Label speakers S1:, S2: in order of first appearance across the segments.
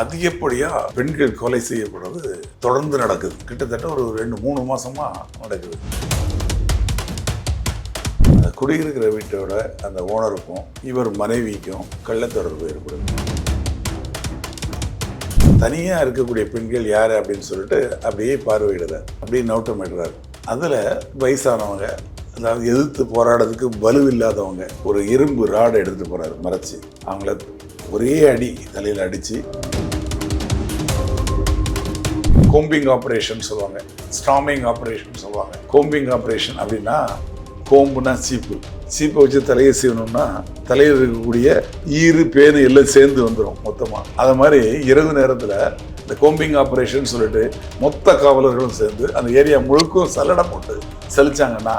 S1: அதிகப்படியாக பெண்கள் கொலை செய்யப்படுறது தொடர்ந்து நடக்குது. கிட்டத்தட்ட ஒரு ரெண்டு மூணு மாசமா நடக்குது. குடியிருக்கிற வீட்டோட அந்த ஓனருக்கும் இவர் மனைவிக்கும் கள்ளத்தொடர்பு ஏற்படுது. தனியாக இருக்கக்கூடிய பெண்கள் யார் அப்படின்னு சொல்லிட்டு அப்படியே பார்வையிடுறார். அப்படியே நோட்டமிடுறார். அதில் வயசானவங்க அதாவது எதிர்த்து போராடுறதுக்கு வலு இல்லாதவங்க ஒரு இரும்பு ராடை எடுத்துட்டு போறாரு மறைச்சு. அவங்கள ஒரே அடி தலையில் அடித்து கோம்பிங் ஆப்ரேஷன் சொல்லுவாங்க. ஸ்டாமிங் ஆப்ரேஷன் சொல்லுவாங்க. கோம்பிங் ஆப்ரேஷன் அப்படின்னா கோம்புனா சீப்பு. சீப்பை வச்சு தலையை சீவணும்னா தலையில் இருக்கக்கூடிய ஈறு பேனு எல்லாம் சேர்ந்து வந்துடும் மொத்தமாக அது மாதிரி இரவு நேரத்தில் இந்த கோம்பிங் ஆப்ரேஷன் சொல்லிட்டு மொத்த காவலர்களும் சேர்ந்து அந்த ஏரியா முழுக்கும் சல்லடம் போட்டு செலிச்சாங்கன்னா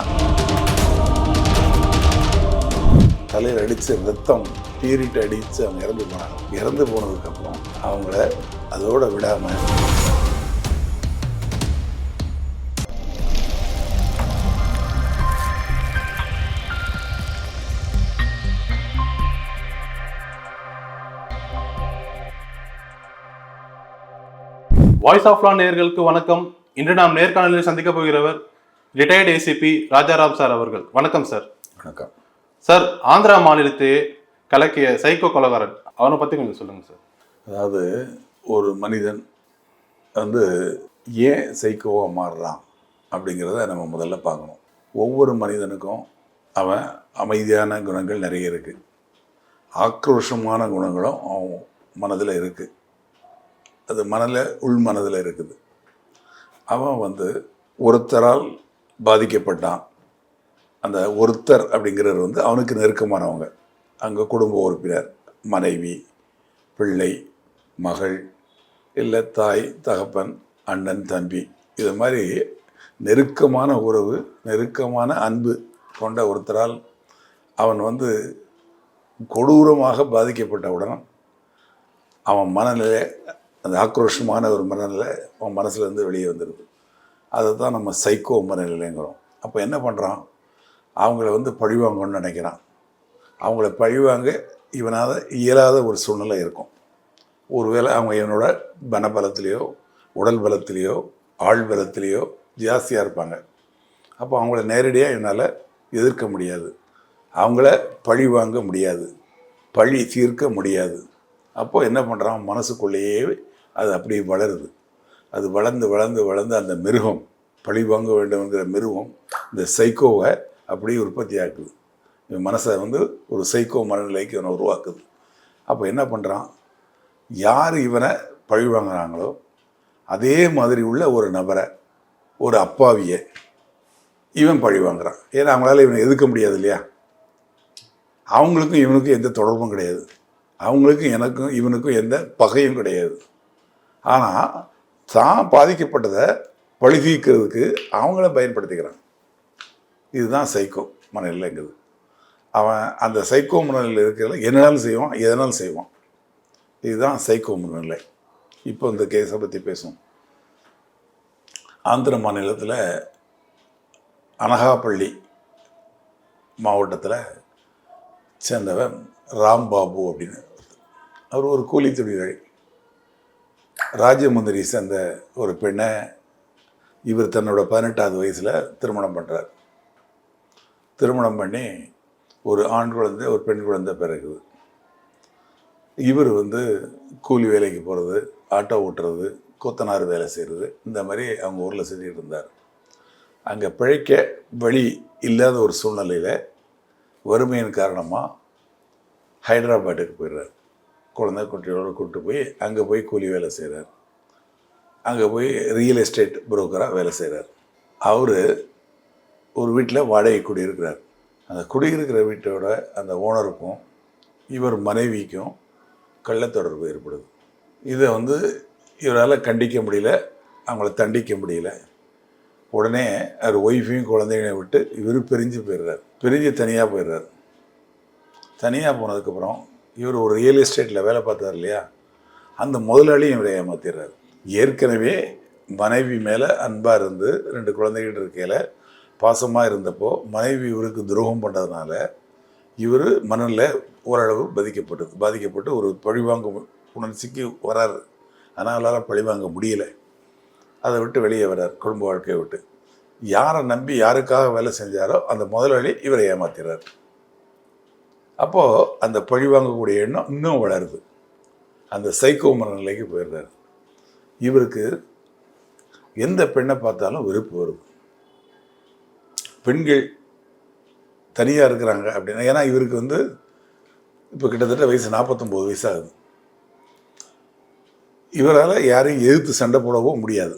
S1: தலையில் அடித்த ரத்தம் பீரிட்டு அடித்து அவங்க இறந்து போனாங்க. இறந்து போனதுக்கப்புறம் அவங்கள அதோடு விடாமல்
S2: வாய்ஸ் ஆஃப் லா நேயர்களுக்கு வணக்கம். இன்று நாம் நேர்காணலில் சந்திக்க போகிறவர் ரிட்டையர்ட் ஏசிபி ராஜாராம் சார் அவர்கள். வணக்கம் சார்
S1: வணக்கம்.
S2: சார் ஆந்திரா மாநிலத்தை கலக்கிய சைக்கோ கொலகாரன் அவனை பத்தி கொஞ்சம் சொல்லுங்க சார்
S1: அதாவது ஒரு மனிதன் வந்து ஏன் சைக்கோவாக மாறுறான் அப்படிங்கிறத நம்ம முதல்ல பார்க்கணும். ஒவ்வொரு மனிதனுக்கும் அவன் அமைதியான குணங்கள் நிறைய இருக்குது ஆக்ரோஷமான குணங்களும் அவன் மனதில் இருக்குது அது மனதில் உள் மனதில் இருக்குது. அவன் வந்து ஒருத்தரால் பாதிக்கப்பட்டான். அந்த ஒருத்தர் அப்படிங்கிறவர் வந்து அவனுக்கு நெருக்கமானவங்க. அங்கே குடும்ப உறுப்பினர் மனைவி பிள்ளை மகள் இல்லை தாய் தகப்பன் அண்ணன் தம்பி இது மாதிரி நெருக்கமான உறவு நெருக்கமான அன்பு கொண்ட ஒருத்தரால் அவன் வந்து கொடூரமாக பாதிக்கப்பட்டவுடன் அவன் மனநிலை அந்த ஆக்ரோஷமான ஒரு மனநிலை அவன் மனசுலேருந்து வெளியே வந்துடுது. அதை தான் நம்ம சைக்கோ மனநிலைங்கிறோம். அப்போ என்ன பண்ணுறான்? அவங்கள வந்து பழிவாங்கன்னு நினைக்கிறான். அவங்கள பழிவாங்க இவனால் இயலாத ஒரு சூழ்நிலை இருக்கும். ஒருவேளை அவங்க இவனோட பனபலத்திலேயோ உடல் பலத்திலேயோ ஆள் பலத்திலேயோ ஜாஸ்தியாக இருப்பாங்க. அப்போ அவங்கள நேரடியாக என்னால் எதிர்க்க முடியாது. அவங்கள பழி வாங்க முடியாது. பழி தீர்க்க முடியாது. அப்போது என்ன பண்ணுறான் மனசுக்குள்ளேயே அது அப்படியே வளருது. அது வளர்ந்து வளர்ந்து வளர்ந்து அந்த மிருகம் பழி வாங்க வேண்டும்ங்கிற மிருகம் இந்த சைக்கோவை அப்படியே உற்பத்தி ஆக்குது. இவன் மனசை வந்து ஒரு சைக்கோ மனநிலைக்கு இவனை உருவாக்குது. அப்போ என்ன பண்ணுறான் யார் இவனை பழி வாங்குறாங்களோ அதே மாதிரி உள்ள ஒரு நபரை ஒரு அப்பாவியை இவன் பழி வாங்குறான். ஏன்னா அவங்களால இவனை எதுக்க முடியாது இல்லையா? அவங்களுக்கும் இவனுக்கும் எந்த தொடர்பும் கிடையாது. அவங்களுக்கும் எனக்கும் இவனுக்கும் எந்த பகையும் கிடையாது. ஆனால் தான் பாதிக்கப்பட்டதை பழி தீர்க்கிறதுக்கு அவங்கள பயன்படுத்திக்கிறான் இதுதான் சைக்கோ மனநிலைங்கிறது. அவன் அந்த சைக்கோ மனநிலையில் இருக்கிறத என்னனாலும் செய்வான் எதனாலும் செய்வான். இதுதான் சைக்கோ மனநிலை. இப்போ இந்த கேஸை பற்றி பேசுவோம். ஆந்திர மாநிலத்தில் அனகாப்பள்ளி மாவட்டத்தில் சேர்ந்தவன் ராம்பாபு அப்படின்னு. அவர் ஒரு கூலி தொழிலாளி. ராஜமுந்திரி சேர்ந்த ஒரு பெண்ணை இவர் தன்னோட பதினெட்டாவது வயசில் திருமணம் பண்ணுறார் திருமணம் பண்ணி ஒரு ஆண் குழந்தை ஒரு பெண் குழந்தை பிறகுது இவர் வந்து கூலி வேலைக்கு போகிறது ஆட்டோ ஓட்டுறது கொத்தனார் வேலை செய்கிறது இந்த மாதிரி அவங்க ஊரில் செஞ்சுட்டு இருந்தார். அங்கே பிழைக்க வழி இல்லாத ஒரு சூழ்நிலையில் வறுமையின் காரணமாக ஹைதராபாத்துக்கு போயிடுறார். குழந்தை குட்டியோடு கூப்பிட்டு போய் அங்கே போய் கூலி வேலை செய்கிறார் அங்கே போய் ரியல் எஸ்டேட் புரோக்கராக வேலை செய்கிறார் அவர் ஒரு வீட்டில் வாடகை குடியிருக்கிறார். அந்த குடியிருக்கிற வீட்டோட அந்த ஓனருக்கும் இவர் மனைவிக்கும் கள்ளத்தொடர்பு ஏற்படுது. இதை வந்து இவரால் கண்டிக்க முடியல அவங்கள தண்டிக்க முடியல. உடனே அவர் ஒய்ஃபையும் குழந்தைகளையும் விட்டு இவர் பிரிஞ்சு போயிடுறார். பிரிஞ்சு தனியாக போயிடுறார். தனியாக போனதுக்கப்புறம் இவர் ஒரு ரியல் எஸ்டேட்டில் வேலை பார்த்தார் இல்லையா? அந்த முதலாளியும் இவரை ஏமாத்திடுறாரு. ஏற்கனவே மனைவி மேலே அன்பாக இருந்து ரெண்டு குழந்தைகள் இருக்கையில் பாசமாக இருந்தப்போ மனைவி இவருக்கு துரோகம் பண்ணதுனால இவர் மனநில ஓரளவு பாதிக்கப்பட்டது பாதிக்கப்பட்டு ஒரு பழிவாங்கும் உணர்ச்சிக்கு வராரு. ஆனால் அவரால் பழிவாங்க முடியல. அதை விட்டு வெளியே வர்றார் குடும்ப வாழ்க்கையை விட்டு. யாரை நம்பி யாருக்காக வேலை செஞ்சாரோ அந்த முதலாளி இவரை ஏமாத்திடுறார். அப்போது அந்த பழி வாங்கக்கூடிய எண்ணம் இன்னும் வளருது. அந்த சைக்கோ மனநிலைக்கு போயிடுறாரு. இவருக்கு எந்த பெண்ணை பார்த்தாலும் வெறுப்பு வருது பெண்கள் தனியாக இருக்கிறாங்க அப்படின்னா ஏன்னா இவருக்கு வந்து இப்போ கிட்டத்தட்ட வயசு நாற்பத்தொம்போது வயசு ஆகுது இவரால் யாரையும் எதிர்த்து சண்டை போடவோ முடியாது.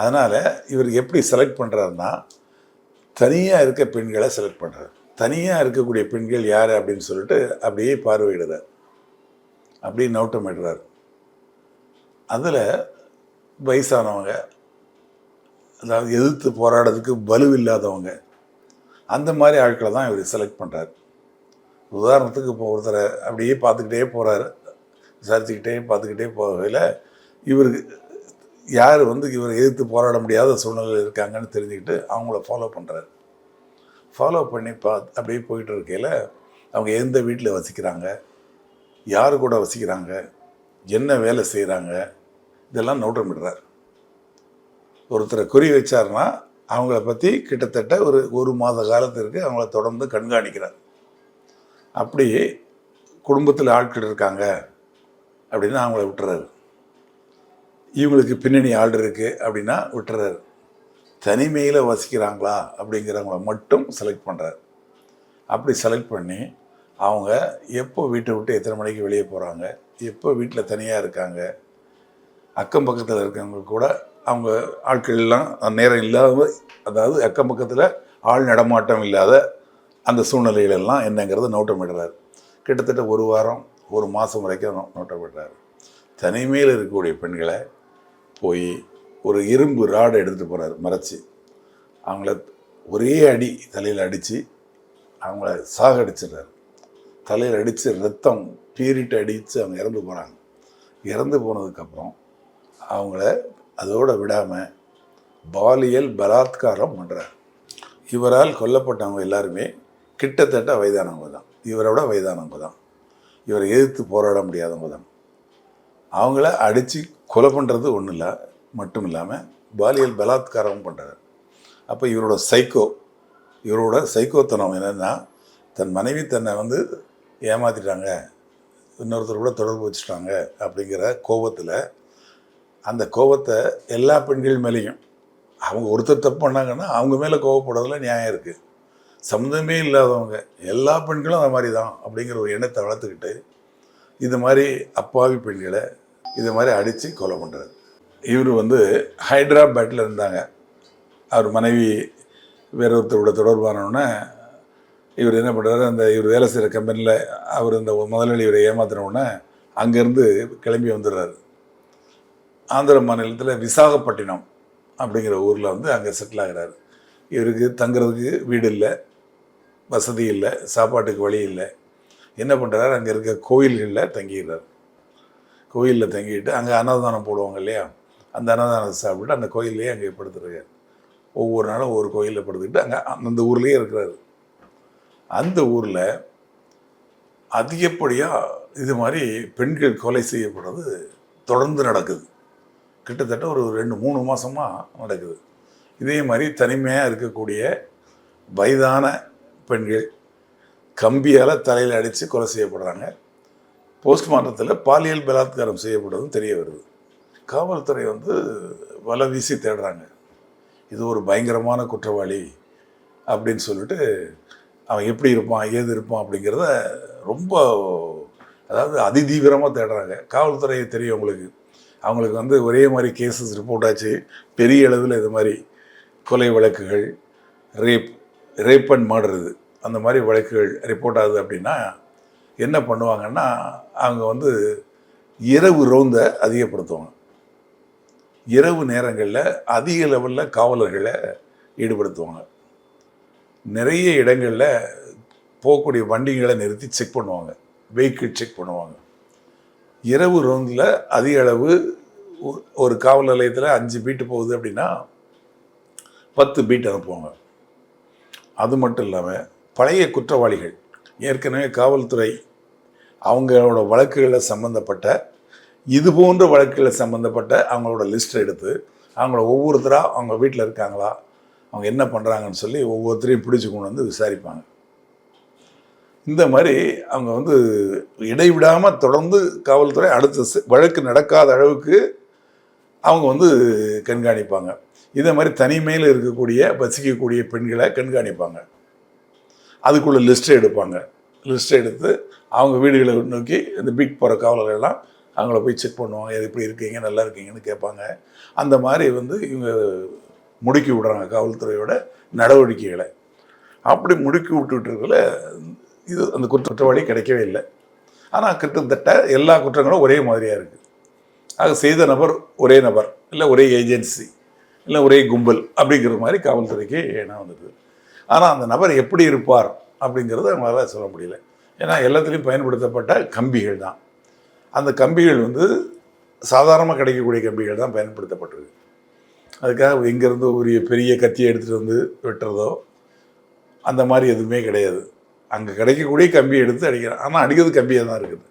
S1: அதனால் இவர் எப்படி செலக்ட் பண்ணுறாருன்னா தனியாக இருக்க பெண்களை செலக்ட் பண்ணுறாரு தனியாக இருக்கக்கூடிய பெண்கள் யார் அப்படின்னு சொல்லிட்டு அப்படியே பார்வையிடுறார். அப்படியே நோட்டமிடுறார். அதில் வயசானவங்க அதாவது எதிர்த்து போராடுறதுக்கு வலுவில்லாதவங்க அந்த மாதிரி ஆட்களை தான் இவர் செலக்ட் பண்ணுறாரு உதாரணத்துக்கு இப்போ ஒருத்தரை அப்படியே பார்த்துக்கிட்டே போகிறாரு விசாரிச்சுக்கிட்டே பார்த்துக்கிட்டே போகையில் இவருக்கு யார் வந்து இவரை எதிர்த்து போராட முடியாத சூழ்நிலையில் இருக்காங்கன்னு தெரிஞ்சுக்கிட்டு அவங்கள ஃபாலோ பண்ணுறாரு ஃபாலோ பண்ணி பா அப்படியே போயிட்டு இருக்கையில் அவங்க எந்த வீட்டில் வசிக்கிறாங்க? யார் கூட வசிக்கிறாங்க? என்ன வேலை செய்கிறாங்க இதெல்லாம் நோட்டமிடுறார். ஒருத்தரை குறி வச்சார்னா அவங்கள பற்றி கிட்டத்தட்ட ஒரு ஒரு மாத காலத்திற்கு அவங்கள தொடர்ந்து கண்காணிக்கிறார். அப்படி குடும்பத்தில் ஆட்கள் இருக்காங்க அப்படின்னா அவங்கள விட்டுறாரு. இவங்களுக்கு பின்னணி ஆள் இருக்குது அப்படின்னா விட்டுறாரு. தனிமையில் வசிக்கிறாங்களா அப்படிங்கிறவங்கள மட்டும் செலக்ட் பண்ணுறாரு அப்படி செலக்ட் பண்ணி அவங்க எப்போ வீட்டை விட்டு எத்தனை மணிக்கு வெளியே போகிறாங்க எப்போ வீட்டில் தனியாக இருக்காங்க அக்கம் பக்கத்தில் இருக்கிறவங்க கூட அவங்க ஆட்கள் எல்லாம் நேரம் இல்லாத அதாவது அக்கம் பக்கத்தில் ஆள் நடமாட்டம் இல்லாத அந்த சூழ்நிலைகளெல்லாம் என்னங்கிறத நோட்டமிடுறாரு கிட்டத்தட்ட ஒரு வாரம் ஒரு மாதம் வரைக்கும் நோ- நோட்டமிடுறாரு தனிமையில் இருக்கக்கூடிய பெண்களை போய் ஒரு இரும்பு ராடை எடுத்துகிட்டு போகிறாரு மறைச்சி. அவங்கள ஒரே அடி தலையில் அடித்து அவங்கள சாகடிச்சிடுறாரு. தலையில் அடித்து ரத்தம் பீரிட்டு அடித்து அவங்க இறந்து போகிறாங்க இறந்து போனதுக்கப்புறம் அவங்கள அதோடு விடாமல் பாலியல் பலாத்காரம் பண்ணுறார் இவரால் கொல்லப்பட்டவங்க எல்லாருமே கிட்டத்தட்ட வயதானவங்க தான். இவரோட வயதானவங்க தான். இவரை எதிர்த்து போராட முடியாதவங்க தான். அவங்கள அடித்து கொலை பண்ணுறது ஒன்றும் இல்லை மட்டும் இல்லாமல் பாலியல் பலாத்காரமும் பண்ணுறாரு அப்போ இவரோட சைக்கோ இவரோட சைக்கோத்தனம் என்னென்னா தன் மனைவி தன்னை வந்து ஏமாத்திட்டாங்க. இன்னொருத்தர் கூட தொடர்பு வச்சுட்டாங்க அப்படிங்கிற கோபத்தில் அந்த கோபத்தை எல்லா பெண்கள் மேலேயும் அவங்க ஒருத்தர் தப்பு பண்ணாங்கன்னா அவங்க மேலே கோவப்படுறதுல நியாயம் இருக்குது சம்மந்தமே இல்லாதவங்க எல்லா பெண்களும் அந்த மாதிரி தான் அப்படிங்கிற ஒரு எண்ணத்தை வளர்த்துக்கிட்டு இது மாதிரி அப்பாவி பெண்களை இது மாதிரி அடித்து கொலை பண்ணுறது இவர் வந்து ஹைதராபாத்தில் இருந்தாங்க. அவர் மனைவி வேற ஒருத்தரோட தொடர்பானோடனே இவர் என்ன பண்ணுறாரு அந்த இவர் வேலை செய்கிற கம்பெனியில் அவர் இந்த முதலாளி இவரை ஏமாத்தினோடனே அங்கேருந்து கிளம்பி வந்துடுறாரு. ஆந்திர மாநிலத்தில் விசாகப்பட்டினம் அப்படிங்கிற ஊரில் வந்து அங்கே செட்டில் ஆகிறாரு. இவருக்கு தங்குறதுக்கு வீடு இல்லை வசதி இல்லை சாப்பாட்டுக்கு வழி இல்லை. என்ன பண்ணுறாரு அங்கே இருக்க கோயில்களில் தங்கிடுறார். கோயிலில் தங்கிட்டு அங்கே அன்னதானம் போடுவாங்க இல்லையா? அந்த அன்னதானத்தை சாப்பிட்டு அந்த கோயில்லையே அங்கே படுத்துருக்காரு ஒவ்வொரு நாளும் ஒவ்வொரு கோயிலில் படுத்துக்கிட்டு அங்கே அந்த ஊர்லேயே இருக்கிறாரு. அந்த ஊரில் அதிகப்படியாக இது மாதிரி பெண்கள் கொலை செய்யப்படுறது தொடர்ந்து நடக்குது. கிட்டத்தட்ட ஒரு ரெண்டு மூணு மாதமாக நடக்குது. இதே மாதிரி தனிமையாக இருக்கக்கூடிய வயதான பெண்கள் கம்பியால் தலையில் அடித்து கொலை செய்யப்படுறாங்க. போஸ்ட்மார்ட்டத்தில் பாலியல் பலாத்காரம் செய்யப்படுறதும் தெரிய வருது. காவல்துறை வந்து வலை வீசி தேடுறாங்க. இது ஒரு பயங்கரமான குற்றவாளி அப்படின்னு சொல்லிட்டு அவன் எப்படி இருப்பான் ஏது இருப்பான் அப்படிங்கிறத ரொம்ப அதாவது அதிதீவிரமாக தேடுறாங்க. காவல்துறை தெரியும் அவங்களுக்கு. அவங்களுக்கு வந்து ஒரே மாதிரி கேசஸ் ரிப்போர்ட் ஆச்சு. பெரிய அளவில் இது மாதிரி கொலை வழக்குகள் ரேப் ரேப் அண்ட் மாடுறது அந்த மாதிரி வழக்குகள் ரிப்போர்ட் ஆகுது அப்படின்னா என்ன பண்ணுவாங்கன்னா அவங்க வந்து இரவு ரோந்த அதிகப்படுத்துவாங்க. இரவு நேரங்களில் அதிக லெவலில் காவலர்களை ஈடுபடுத்துவாங்க. நிறைய இடங்களில் போகக்கூடிய வண்டிகளை நிறுத்தி செக் பண்ணுவாங்க. வெஹிக்கிள் செக் பண்ணுவாங்க. இரவு ரோந்தில் அதிக அளவு ஒரு காவல் நிலையத்தில் அஞ்சு பீட்டு போகுது அப்படின்னா பத்து பீட் அனுப்புவாங்க. அது மட்டும் இல்லாமல் பழைய குற்றவாளிகள் ஏற்கனவே காவல்துறை அவங்களோட வழக்குகளில் சம்மந்தப்பட்ட இது போன்ற வழக்கில் சம்மந்தப்பட்ட அவங்களோட லிஸ்ட் எடுத்து அவங்கள ஒவ்வொருத்தராக அவங்க வீட்டில் இருக்காங்களா? அவங்க என்ன பண்ணுறாங்கன்னு சொல்லி ஒவ்வொருத்தரையும் பிடிச்சி கொண்டு வந்து விசாரிப்பாங்க. இந்த மாதிரி அவங்க வந்து இடைவிடாமல் தொடர்ந்து காவல்துறை அடுத்த வழக்கு நடக்காத அளவுக்கு அவங்க வந்து கண்காணிப்பாங்க. இதே மாதிரி தனிமையில் இருக்கக்கூடிய வசிக்கக்கூடிய பெண்களை கண்காணிப்பாங்க. அதுக்குள்ள லிஸ்ட்டை எடுப்பாங்க. லிஸ்ட்டை எடுத்து அவங்க வீடுகளை நோக்கி இந்த பிக் போகிற காவலர்கள்லாம் அவங்கள போய் செக் பண்ணுவாங்க "எது எப்படி இருக்கீங்க? நல்லா இருக்கீங்கன்னு கேட்பாங்க. அந்த மாதிரி வந்து இவங்க முடுக்கி விடுறாங்க காவல்துறையோட நடவடிக்கைகளை. அப்படி முடுக்கி விட்டுட்டு இருக்கல இது அந்த குற்ற- குற்றவாளி கிடைக்கவே இல்லை. ஆனால் கிட்டத்தட்ட எல்லா குற்றங்களும் ஒரே மாதிரியாக இருக்குது ஆக செய்த நபர் ஒரே நபர் இல்லை ஒரே ஏஜென்சி இல்லை ஒரே கும்பல் அப்படிங்கிற மாதிரி காவல்துறைக்கு ஏன்னா வந்துடுது ஆனால் அந்த நபர் எப்படி இருப்பார் அப்படிங்கிறத அவங்களால சொல்ல முடியல. ஏன்னா எல்லாத்துலேயும் பயன்படுத்தப்பட்ட கம்பிகள் தான். அந்த கம்பிகள் வந்து சாதாரணமாக கிடைக்கக்கூடிய கம்பிகள் தான் பயன்படுத்தப்பட்டிருக்கு. அதுக்காக எங்கேருந்து ஒரு பெரிய கத்தியை எடுத்துகிட்டு வந்து வெட்டுறதோ அந்த மாதிரி எதுவுமே கிடையாது. அங்கே கிடைக்கக்கூடிய கம்பியை எடுத்து அடிக்கிறோம் ஆனால் அடிக்கிறது கம்பியாக தான் இருக்குது.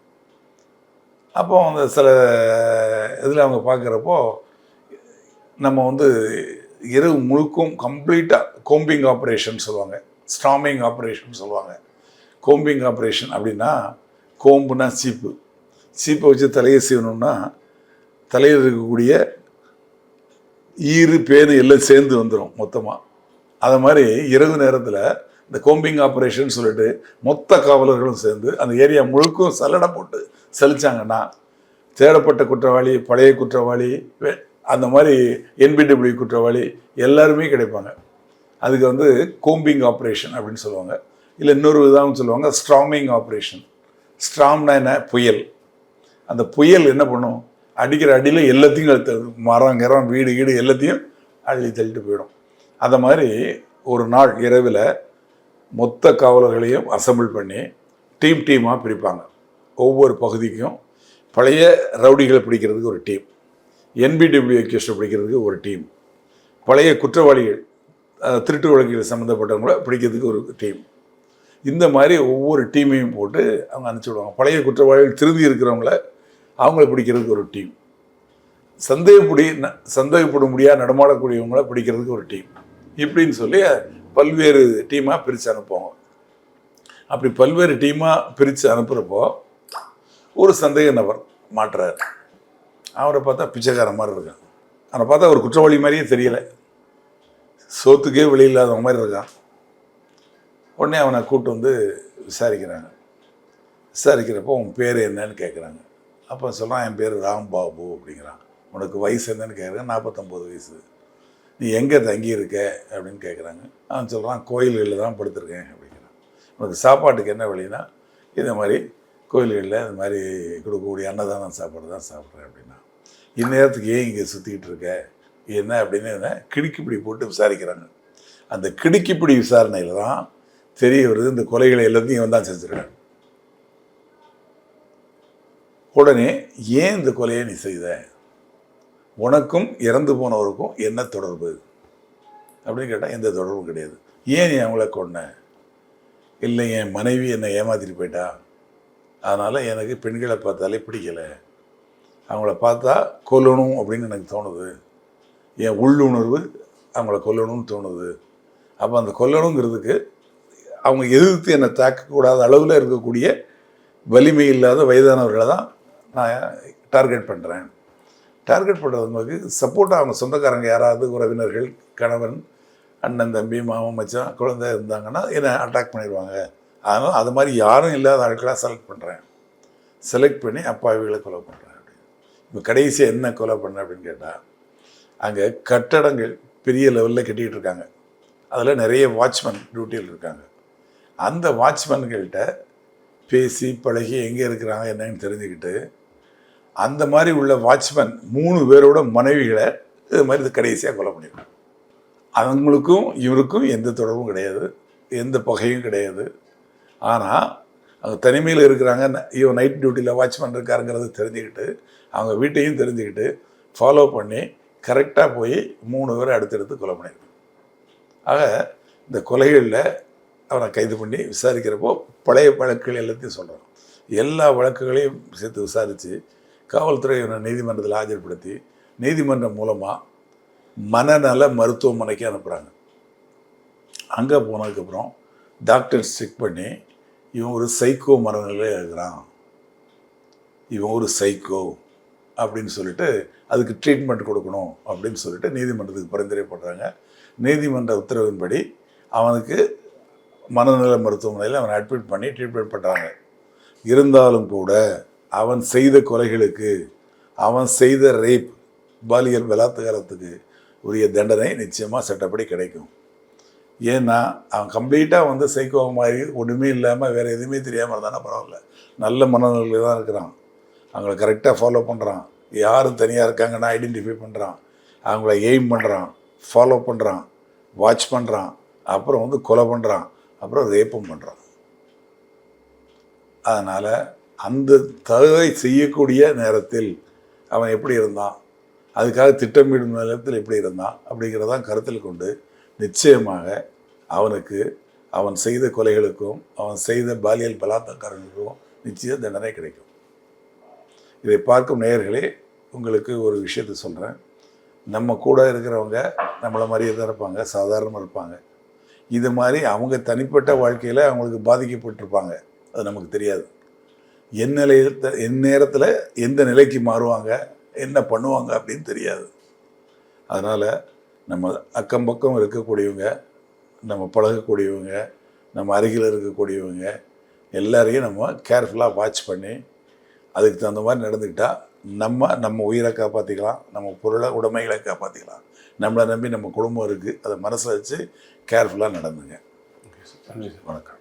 S1: அப்போ அந்த சில இதில் அவங்க பார்க்குறப்போ நம்ம வந்து இரவு முழுக்கும் கம்ப்ளீட்டாக கோம்பிங் ஆப்ரேஷன் சொல்லுவாங்க. ஸ்டாமிங் ஆப்ரேஷன் சொல்லுவாங்க. கோம்பிங் ஆப்ரேஷன் அப்படின்னா கோம்புனா சீப்பு. சீப்பை வச்சு தலையை சீவணும்னா தலையில் இருக்கக்கூடிய ஈறு பேனு எல்லாம் சேர்ந்து வந்துடும் மொத்தமாக அது மாதிரி இரவு நேரத்தில் இந்த கோம்பிங் ஆப்ரேஷன் சொல்லிட்டு மொத்த காவலர்களும் சேர்ந்து அந்த ஏரியா முழுக்கும் சல்லடை போட்டு செலிச்சாங்கன்னா தேடப்பட்ட குற்றவாளி பழைய குற்றவாளி அந்த மாதிரி என்பிடபிள்யூ குற்றவாளி எல்லாருமே கிடைப்பாங்க. அதுக்கு வந்து கோம்பிங் ஆப்ரேஷன் அப்படின்னு சொல்லுவாங்க. இல்லை இன்னொரு விதம் சொல்லுவாங்க ஸ்ட்ராமிங் ஆப்ரேஷன். ஸ்ட்ராம்னா என்ன? புயல். அந்த புயல் என்ன பண்ணும்? அடிக்கிற அடியில் எல்லாத்தையும் அழுத்த மரம் கிரம் வீடு கீடு எல்லாத்தையும் அள்ளி தள்ளிட்டு போயிடும். அந்த மாதிரி ஒரு நாள் இரவில் மொத்த காவலர்களையும் அசெம்பிள் பண்ணி டீம் டீமாக பிரிப்பாங்க. ஒவ்வொரு பகுதிக்கும் பழைய ரவுடிகளை பிடிக்கிறதுக்கு ஒரு டீம் என்பிடபிள்யூ அக்யூஸ்டை பிடிக்கிறதுக்கு ஒரு டீம் பழைய குற்றவாளிகள் திருட்டு வழக்குகள் சம்மந்தப்பட்டவங்கள பிடிக்கிறதுக்கு ஒரு டீம் இந்த மாதிரி ஒவ்வொரு டீமையும் போட்டு அவங்க அனுப்பிச்சி விடுவாங்க. பழைய குற்றவாளிகள் திருந்தி இருக்கிறவங்கள அவங்கள பிடிக்கிறதுக்கு ஒரு டீம் சந்தேகப்படி ந- முடியாது நடமாடக்கூடியவங்கள பிடிக்கிறதுக்கு ஒரு டீம் இப்படின்னு சொல்லி பல்வேறு டீமாக பிரித்து அனுப்புவாங்க. அப்படி பல்வேறு டீமாக பிரித்து அனுப்புகிறப்போ ஒரு சந்தேக நபர் மாட்டுறாரு. அவரை பார்த்தா பிச்சைக்காரன் மாதிரி இருக்கான். அவனை பார்த்தா ஒரு குற்றவாளி மாதிரியே தெரியலை. சோத்துக்கே வெளி மாதிரி இருக்கான். உடனே அவனை கூட்டு வந்து விசாரிக்கிறாங்க. விசாரிக்கிறப்போ உன் பேர் என்னன்னு கேட்குறாங்க அப்போ சொல்கிறான் என் பேர் ராம்பாபு அப்படிங்கிறான். உனக்கு வயசு என்னன்னு கேட்குறாங்க நாற்பத்தொம்போது வயசு. நீ எங்கே தங்கியிருக்க? அப்படின்னு கேட்குறாங்க அவன் சொல்கிறான் கோயில்களில் தான் படுத்திருக்கேன் அப்படிங்கிறான். உனக்கு சாப்பாட்டுக்கு என்ன வழினா இதை மாதிரி கோயில்களில் இந்த மாதிரி கொடுக்கக்கூடிய அன்னதானம் சாப்பாடு தான் சாப்பிட்றேன் அப்படின்னா. இந்நேரத்துக்கு ஏன் இங்கே சுற்றிக்கிட்டு இருக்க? என்ன? அப்படின்னு என்ன கிடுக்கிப்பிடி போட்டு விசாரிக்கிறாங்க. அந்த கிடுக்கிப்பிடி விசாரணையில் தான் தெரிய வருது இந்த கொலைகளை எல்லாத்தையும் இவன் தான் செஞ்சுருக்கான். உடனே ஏன் இந்த கொலையை நீ செய்த? உனக்கும் இறந்து போனவருக்கும் என்ன தொடர்பு? அப்படின்னு கேட்டால் எந்த தொடர்பும் கிடையாது. ஏன் நீ அவங்கள கொன்ன? இல்லை என் மனைவி என்னை ஏமாத்திட்டு போயிட்டா? அதனால் எனக்கு பெண்களை பார்த்தாலே பிடிக்கல. அவங்கள பார்த்தா கொல்லணும் அப்படின்னு எனக்கு தோணுது. என் உள்ளுணர்வு அவங்கள கொல்லணும்னு தோணுது. அப்போ அந்த கொல்லணுங்கிறதுக்கு அவங்க எதிர்த்து என்னை தாக்கக்கூடாத அளவில் இருக்கக்கூடிய வலிமை இல்லாத வயதானவர்களை தான் நான் டார்கெட் பண்ணுறேன் டார்கெட் பண்ணுறவங்களுக்கு சப்போர்ட்டாக அவங்க சொந்தக்காரங்க யாராவது உறவினர்கள் கணவன் அண்ணன் தம்பி மாமன் மச்சான் குழந்தை இருந்தாங்கன்னா என்னை அட்டாக் பண்ணிடுவாங்க. அதனால் அது மாதிரி யாரும் இல்லாத ஆட்களாக செலக்ட் பண்ணுறேன் செலக்ட் பண்ணி அப்பாவிகளை கொலை பண்ணுறேன் அப்படின்னு. இப்போ கடைசியாக என்ன கொலை பண்ண அப்படின்னு கேட்டால் அங்கே கட்டடங்கள் பெரிய லெவலில் கட்டிக்கிட்டு இருக்காங்க. அதில் நிறைய வாட்ச்மேன் டியூட்டியில் இருக்காங்க. அந்த வாட்ச்மேன்கள்கிட்ட பேசி பழகி எங்கே இருக்கிறாங்க என்னன்னு தெரிஞ்சுக்கிட்டு அந்த மாதிரி உள்ள வாட்ச்மேன் மூணு பேரோட மனைவிகளை இது மாதிரி இது கடைசியாக கொலை பண்ணிருக்காங்க. அவங்களுக்கும் இவருக்கும் எந்த தொடர்பும் கிடையாது. எந்த பகையும் கிடையாது. ஆனால் அவங்க தனிமையில் இருக்கிறாங்க. இவன் நைட் டியூட்டியில் வாட்ச்மேன் இருக்காருங்கிறத தெரிஞ்சுக்கிட்டு அவங்க வீட்டையும் தெரிஞ்சுக்கிட்டு ஃபாலோ பண்ணி கரெக்டாக போய் மூணு பேரை அடுத்தடுத்து கொலை பண்ணியிருக்காங்க ஆக இந்த கொலைகளில் அவனை கைது பண்ணி விசாரிக்கிறப்போ பழைய வழக்குகள் எல்லாத்தையும் சொல்கிறான் எல்லா வழக்குகளையும் சேர்த்து விசாரித்து காவல்துறை இவனை நீதிமன்றத்தில் ஆஜர்படுத்தி நீதிமன்றம் மூலமாக மனநல மருத்துவமனைக்கு அனுப்புகிறாங்க அங்கே போனதுக்கப்புறம் டாக்டர்ஸ் செக் பண்ணி இவன் ஒரு சைக்கோ மனநிலையில் இருக்கிறான். இவன் ஒரு சைக்கோ அப்படின்னு சொல்லிட்டு அதுக்கு ட்ரீட்மெண்ட் கொடுக்கணும் அப்படின்னு சொல்லிட்டு நீதிமன்றத்துக்கு பரிந்துரை பண்ணுறாங்க நீதிமன்ற உத்தரவின்படி அவனுக்கு மனநல மருத்துவமனையில் அவனை அட்மிட் பண்ணி ட்ரீட்மெண்ட் பண்ணுறாங்க இருந்தாலும் கூட அவன் செய்த கொலைகளுக்கு அவன் செய்த ரேப் பாலியல் பலாத்காரத்துக்கு உரிய தண்டனை நிச்சயமாக சட்டப்படி கிடைக்கும். ஏன்னா அவன் கம்ப்ளீட்டாக வந்து சைக்கோ மாதிரி ஒன்றுமே இல்லாமல் வேறு எதுவுமே தெரியாமல் இருந்தானா பரவாயில்ல. நல்ல மனநிலையில் தான் இருக்கிறான். அவங்கள கரெக்டாக ஃபாலோ பண்ணுறான் யார் தனியாக இருக்காங்கன்னு ஐடென்டிஃபை பண்ணுறான் அவங்கள எய்ம் பண்ணுறான் ஃபாலோ பண்ணுறான் வாட்ச் பண்ணுறான் அப்புறம் வந்து கொலை பண்ணுறான் அப்புறம் ரேப்பும் பண்ணுறான் அதனால் அந்த தகவை செய்யக்கூடிய நேரத்தில் அவன் எப்படி இருந்தான்? அதுக்காக திட்டமிடும் நேரத்தில் எப்படி இருந்தான்? அப்படிங்கிறதான் கருத்தில் கொண்டு நிச்சயமாக அவனுக்கு அவன் செய்த கொலைகளுக்கும் அவன் செய்த பாலியல் பலாத்காரங்களுக்கும் நிச்சய தண்டனை கிடைக்கும். இதை பார்க்கும் நேயர்களே உங்களுக்கு ஒரு விஷயத்தை சொல்கிறேன் நம்ம கூட இருக்கிறவங்க நம்மளை மாதிரியே தான் இருப்பாங்க சாதாரணமாக இருப்பாங்க. இது மாதிரி அவங்க தனிப்பட்ட வாழ்க்கையில் அவங்களுக்கு பாதிக்கப்பட்டிருப்பாங்க. அது நமக்கு தெரியாது. என் நிலையில் என் நேரத்தில் எந்த நிலைக்கு மாறுவாங்க என்ன பண்ணுவாங்க அப்படின்னு தெரியாது. அதனால் நம்ம அக்கம் பக்கம் இருக்கக்கூடியவங்க நம்ம பழகக்கூடியவங்க நம்ம அருகில் இருக்கக்கூடியவங்க எல்லாரையும் நம்ம கேர்ஃபுல்லாக வாட்ச் பண்ணி அதுக்கு தகுந்த மாதிரி நடந்துக்கிட்டால் நம்ம நம்ம உயிரை காப்பாற்றிக்கலாம் நம்ம பொருளை உடைமைகளை காப்பாற்றிக்கலாம் நம்மளை நம்பி நம்ம குடும்பம் இருக்குது அதை மனசில் வச்சு கேர்ஃபுல்லாக நடந்துங்க. வணக்கம்.